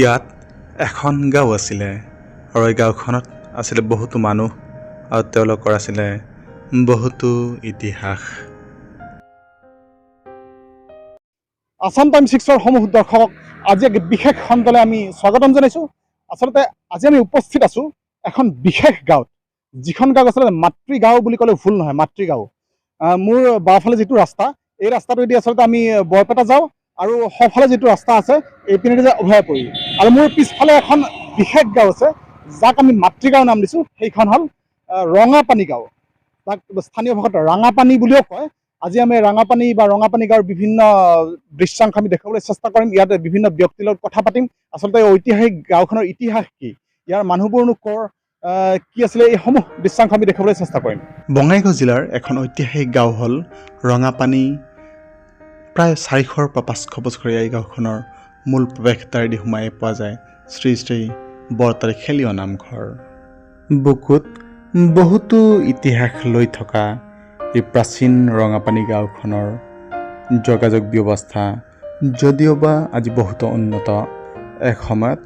ইয়াত এখন গাঁও আছিলে আৰু এই গাঁওখনত আছিলে বহুতো মানুহ আৰু তেওঁলোকৰ আছিলে বহুতো ইতিহাস। আছাম টাইম ছিক্সৰ সমূহ দৰ্শকক আজি এক বিশেষ খণ্ডলৈ আমি স্বাগতম জনাইছোঁ। আচলতে আজি আমি উপস্থিত আছোঁ এখন বিশেষ গাঁৱত যিখন গাঁও আচলতে মাতৃগাঁও বুলি ক'লে ভুল নহয় মাতৃগাঁও। আহ, মোৰ বাওঁফালে যিটো ৰাস্তা এই ৰাস্তাটোৱেদি আচলতে আমি বৰপেটা যাওঁ আৰু সোঁফালে যিটো ৰাস্তা আছে এইপিনেদি যায় অভয়াপুৰী আৰু মোৰ পিছফালে এখন বিশেষ গাঁও আছে যাক আমি মাতৃগাঁও নাম দিছোঁ। সেইখন হ'ল ৰঙাপানী গাঁও। তাক স্থানীয় ভাষাত ৰাঙাপানী বুলিও কয়। আজি আমি ৰাঙাপানী বা ৰঙাপানী গাঁৱৰ বিভিন্ন দৃশ্যাংশ আমি দেখাবলৈ চেষ্টা কৰিম। ইয়াত বিভিন্ন ব্যক্তিৰ লগত কথা পাতিম। আচলতে ঐতিহাসিক গাঁওখনৰ ইতিহাস কি? ইয়াৰ মানুহবোৰনো কৰ কি আছিলে এইসমূহ দৃশ্যাংশ আমি দেখাবলৈ চেষ্টা কৰিম। বঙাইগাঁও জিলাৰ এখন ঐতিহাসিক গাঁও হ'ল ৰঙাপানী। প্ৰায় চাৰিশৰ পৰা পাঁচশ বছৰীয়া এই গাঁওখনৰ মূল প্ৰৱেশদ্বাৰেদি সোমাই পোৱা যায়। শ্ৰী শ্ৰী বৰতাৰী খেলীয় নামঘৰ। বুকুত বহুতো ইতিহাস লৈ থকা এই প্ৰাচীন ৰঙাপানী গাঁওখনৰ যোগাযোগ ব্যৱস্থা যদিওবা আজি বহুতো উন্নত এসময়ত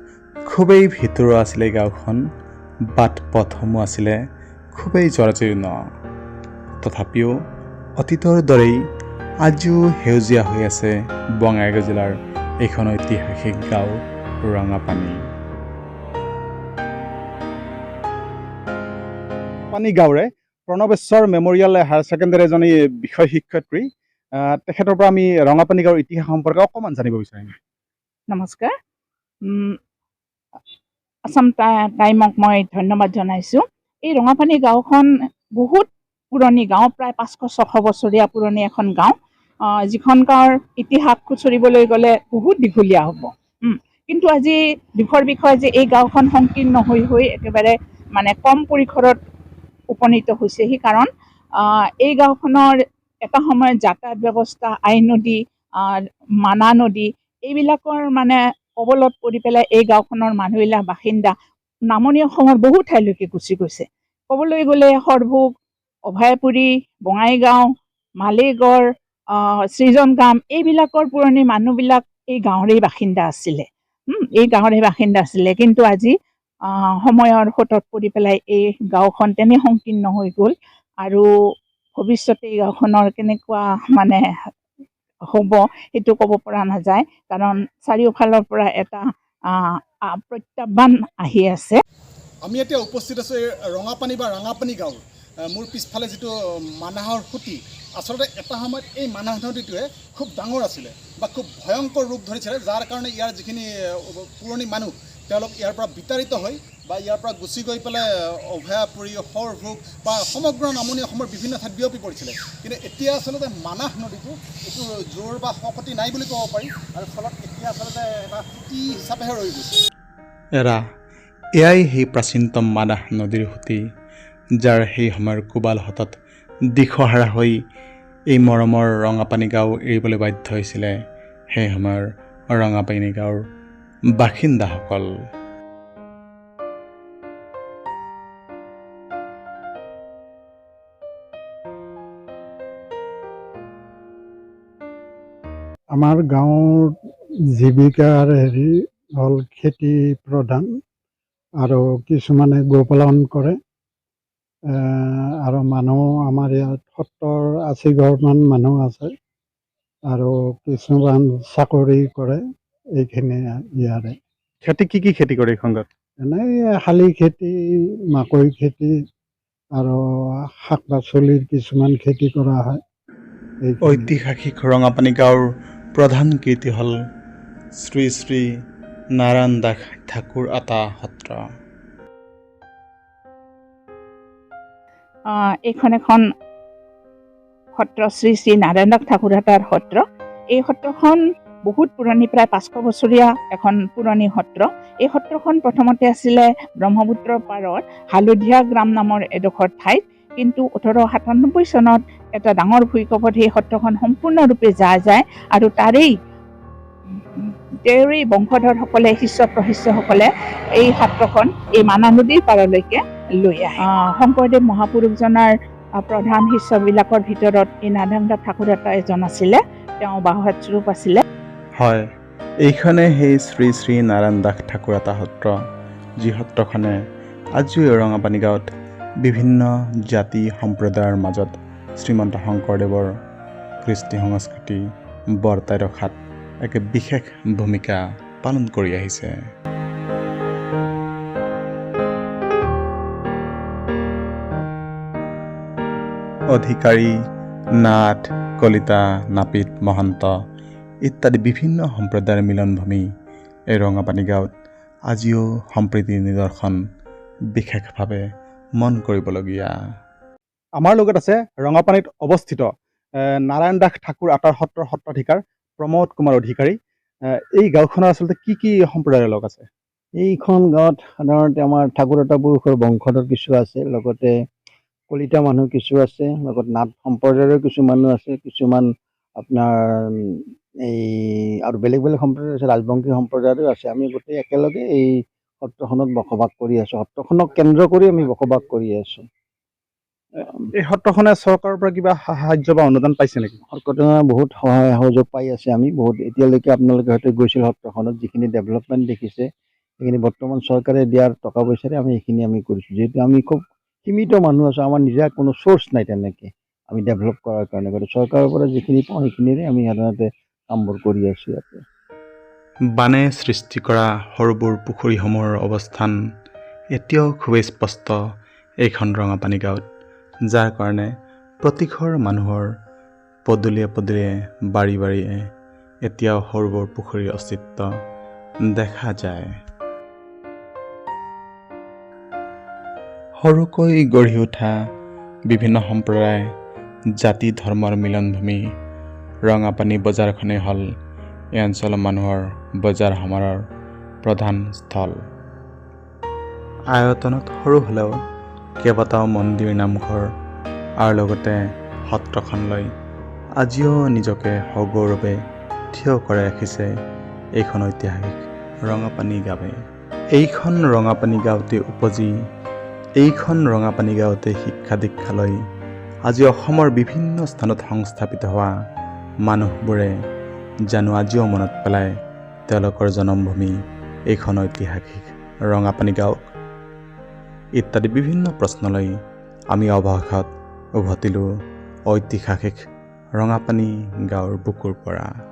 খুবেই ভিতৰুৱা আছিলে গাঁওখন বাট পথসমূহ আছিলে খুবেই জৰাজীৰ্ণ তথাপিও অতীতৰ দৰেই আজিও সেউজীয়া হৈ আছে বঙাইগাঁও জিলাৰ এইখন ঐতিহাসিক গাঁও ৰঙাপানী। পানী গাঁৱৰে প্ৰণৱেশ্বৰ মেমৰিয়েল হায়াৰ ছেকেণ্ডেৰী এজনী বিষয় শিক্ষয়িত্ৰী তেখেতৰ পৰা আমি ৰঙাপানী গাঁৱৰ ইতিহাস সম্পৰ্কে অকণমান জানিব বিচাৰিম। নমস্কাৰ। উম, আছাম টাইমক মই ধন্যবাদ জনাইছোঁ। এই ৰঙাপানী গাঁওখন বহুত পুৰণি গাঁও প্ৰায় পাঁচশ ছশ বছৰীয়া পুৰণি এখন গাঁও। যিখন গাঁৱৰ ইতিহাস খুচৰিবলৈ গ'লে বহুত দীঘলীয়া হ'ব। কিন্তু আজি দুখৰ বিষয় যে এই গাঁওখন সংকীৰ্ণ হৈ হৈ একেবাৰে মানে কম পৰিসৰত উপনীত হৈছেহি কাৰণ আহ, এই গাঁওখনৰ এটা সময়ত যাতায়াত ব্যৱস্থা আই নদী মানা নদী এইবিলাকৰ মানে কবলত পৰি পেলাই এই গাঁওখনৰ মানুহবিলাক বাসিন্দা নামনি অসমৰ বহু ঠাইলৈকে গুচি গৈছে। ক'বলৈ গ'লে সৰভোগ অভয়াপুৰী বঙাইগাঁও মালিগড় আহ, সৃজনগাম এইবিলাকৰ পুৰণি মানুহবিলাক এই গাঁৱৰেই বাসিন্দা আছিলে। এই গাঁৱৰে বাসিন্দা আছিলে। কিন্তু আজি সময়ৰ সোঁতত পৰি পেলাই এই গাঁওখন তেনে সংকীৰ্ণ হৈ গ'ল আৰু ভৱিষ্যতে এই গাঁওখনৰ কেনেকুৱা মানে হ'ব সেইটো ক'ব পৰা নাযায়। কাৰণ চাৰিওফালৰ পৰা এটা প্ৰত্যাহ্বান আহি আছে। আমি এতিয়া উপস্থিত আছোঁ এই ৰঙাপানী বা ৰাঙাপানী গাঁৱৰ। মোৰ পিছফালে যিটো মানাহৰ সুঁতি আচলতে এটা সময়ত এই মানাহ নদীটোৱে খুব ডাঙৰ আছিলে বা খুব ভয়ংকৰ ৰূপ ধৰিছিলে, যাৰ কাৰণে ইয়াৰ যিখিনি পুৰণি মানুহ, তেওঁলোক ইয়াৰ পৰা বিতাড়িত হৈ বা ইয়াৰ পৰা গুচি গৈ পেলাই সৰভোগ বা সমগ্ৰ নামনি অসমৰ বিভিন্ন ঠাইত বিয়পি পৰিছিলে। কিন্তু এতিয়া আচলতে মানাহ নদীটো এইটো জোৰ বা শকতি নাই বুলি ক'ব পাৰি আৰু ফলত এতিয়া আচলতে এটা সুঁতি হিচাপেহে ৰৈ গৈছে। এৰা, এয়াই সেই প্ৰাচীনতম মানাহ নদীৰ সুঁতি, যাৰ সেই সময়ৰ কোবাল হাতত দিশহাৰা হৈ এই মৰমৰ ৰঙাপানী গাঁও এৰিবলৈ বাধ্য হৈছিলে সেই সময়ৰ ৰঙাপানী গাঁৱৰ বাসিন্দাসকল। আমাৰ গাঁৱৰ জীৱিকাৰ হেৰি হ'ল খেতি প্ৰধান আৰু কিছুমানে গোপালন কৰে। আৰু মানুহ আমাৰ ইয়াত সত্তৰ আশী ঘৰমান মানুহ আছে। আৰু কিছুমান চাকৰি কৰে এইখিনি ইয়াৰে। খেতি কি কি খেতি কৰে এইখন গাঁৱত এনেই শালি খেতি মাকৈ খেতি আৰু শাক পাচলিৰ কিছুমান খেতি কৰা হয়। ঐতিহাসিক ৰঙাপানী গাঁৱৰ প্ৰধান কীৰ্তি হ'ল শ্ৰী শ্ৰী নাৰায়ণ দাস ঠাকুৰ আটা সত্ৰ। এইখন এখন সত্ৰ শ্ৰী শ্ৰী নাৰায়ণক ঠাকুৰহাটাৰ সত্ৰ। এই সত্ৰখন বহুত পুৰণি প্ৰায় পাঁচশ বছৰীয়া এখন পুৰণি সত্ৰ। এই সত্ৰখন প্ৰথমতে আছিলে ব্ৰহ্মপুত্ৰৰ পাৰত হালধীয়া গ্ৰাম নামৰ এডোখৰ ঠাইত। কিন্তু ওঠৰশ সাতান্নব্বৈ চনত এটা ডাঙৰ ভূঁইকঁপত সেই সত্ৰখন সম্পূৰ্ণৰূপে যা যায় আৰু তাৰেই তেওঁৰেই বংশধৰসকলে শিষ্য প্ৰশিষ্যসকলে এই সত্ৰখন এই মানা নদীৰ পাৰলৈকে লৈ আহে। শংকৰদেৱ মহাপুৰুষজনাৰ প্ৰধান শিষ্যবিলাকৰ ভিতৰত এই নাৰায়ণ দাস ঠাকুৰতা এজন আছিলে। তেওঁ বাহুহাত স্বৰূপ আছিলে। হয় এইখনে সেই শ্ৰী শ্ৰী নাৰায়ণ দাস ঠাকুৰ এটা সত্ৰ যি সত্ৰখনে আজিও ৰঙাপানী গাঁৱত বিভিন্ন জাতি সম্প্ৰদায়ৰ মাজত শ্ৰীমন্ত শংকৰদেৱৰ কৃষ্টি সংস্কৃতি বৰ্তাই ৰখাত এক বিশেষ ভূমিকা পালন কৰি আহিছে। অধিকাৰী নাথ কলিতা নাপিত মহন্ত ইত্যাদি বিভিন্ন সম্প্ৰদায়ৰ মিলনভূমি এই ৰঙাপানী গাঁৱত আজিও সম্প্ৰীতিৰ নিদৰ্শন বিশেষভাৱে মন কৰিবলগীয়া। আমাৰ লগত আছে ৰঙাপানীত অৱস্থিত নাৰায়ণ দাস ঠাকুৰ আটাৰ সত্ৰৰ সত্ৰাধিকাৰ প্ৰমোদ কুমাৰ অধিকাৰী। এই গাঁওখনৰ আচলতে কি কি সম্প্ৰদায়ৰ লোক আছে? এইখন গাঁৱত সাধাৰণতে আমাৰ ঠাকুৰতা পুৰুষৰ বংশধৰ কিছু আছে লগতে কলিতা মানুহ কিছু আছে লগত নাথ সম্প্ৰদায়ৰো কিছু মানুহ আছে কিছুমান আপোনাৰ এই আৰু বেলেগ বেলেগ সম্প্ৰদায় আছে ৰাজবংশী সম্প্ৰদায়ৰো আছে। আমি গোটেই একেলগে এই সত্ৰখনত বসবাস কৰি আছোঁ। সত্ৰখনক কেন্দ্ৰ কৰি আমি বসবাস কৰি আছোঁ। এই সত্ৰখনে চৰকাৰৰ পৰা কিবা সাহায্য বা অনুদান পাইছে নেকি? সত্ৰখনৰ বহুত সহায় সহযোগ পাই আছে আমি। বহুত এতিয়ালৈকে আপোনালোকে হয়তো গৈছিল সত্ৰখনত যিখিনি ডেভেলপমেণ্ট দেখিছে সেইখিনি বৰ্তমান চৰকাৰে দিয়াৰ টকা পইচাৰে আমি সেইখিনি আমি কৰিছোঁ। যিহেতু আমি খুব সীমিত মানুহ আছোঁ আমাৰ নিজা কোনো চ'ৰ্চ নাই তেনেকৈ। আমি ডেভেলপ কৰাৰ কাৰণে গতিকে চৰকাৰৰ পৰা যিখিনি পাওঁ সেইখিনিৰে আমি সাধাৰণতে কামবোৰ কৰি আছোঁ ইয়াতে। বানে সৃষ্টি কৰা সৰুবোৰ পুখুৰীসমূহৰ অৱস্থান এতিয়াও খুবেই স্পষ্ট এইখন ৰঙাপানী গাঁৱত যাৰ কাৰণে প্ৰতিঘৰ মানুহৰ পদূলিয়ে পদূলিয়ে বাৰী বাৰীয়ে এতিয়াও সৰুবোৰ পুখুৰীৰ অস্তিত্ব দেখা যায়। সৰুকৈ গঢ়ি উঠা বিভিন্ন সম্প্ৰদায় জাতি ধৰ্মৰ মিলনভূমি ৰঙাপানী বজাৰখনেই হ'ল এই অঞ্চলৰ মানুহৰ বজাৰ সমাৰৰ প্ৰধান স্থল। আয়তনত সৰু হ'লেও কেইবাটাও মন্দিৰ নামঘৰ আৰু লগতে সত্ৰখনলৈ আজিও নিজকে সগৌৰৱে থিয় কৰাই ৰাখিছে এইখন ঐতিহাসিক ৰঙাপানী গাঁৱে। এইখন ৰঙাপানী গাঁৱতে উপজি এইখন ৰঙাপানী গাঁৱতে শিক্ষা দীক্ষা লৈ আজি অসমৰ বিভিন্ন স্থানত সংস্থাপিত হোৱা মানুহবোৰে জানো আজিও মনত পেলায় তেওঁলোকৰ জনমভূমি এইখন ঐতিহাসিক ৰঙাপানী গাঁৱক। ইত্যাদি বিভিন্ন প্ৰশ্নলৈ আমি অৱশেষত উভতিলোঁ ঐতিহাসিক ৰঙাপানী গাঁৱৰ বুকুৰ পৰা।